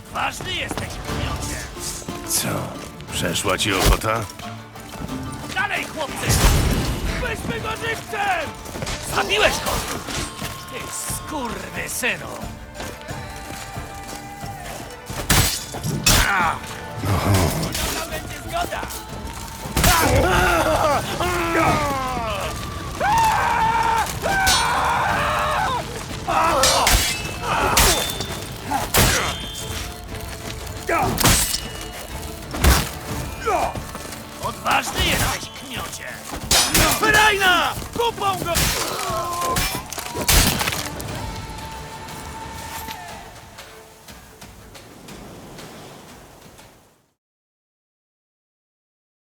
Odważny jesteś, kmiocie! Co? Przeszła ci ochota? Dalej, chłopcy! Weźmy go żywcem! Zabiłeś go! Ty skurwysynu! A! To Odważny jesteś, kmiocie! Ferajna! Kupą go!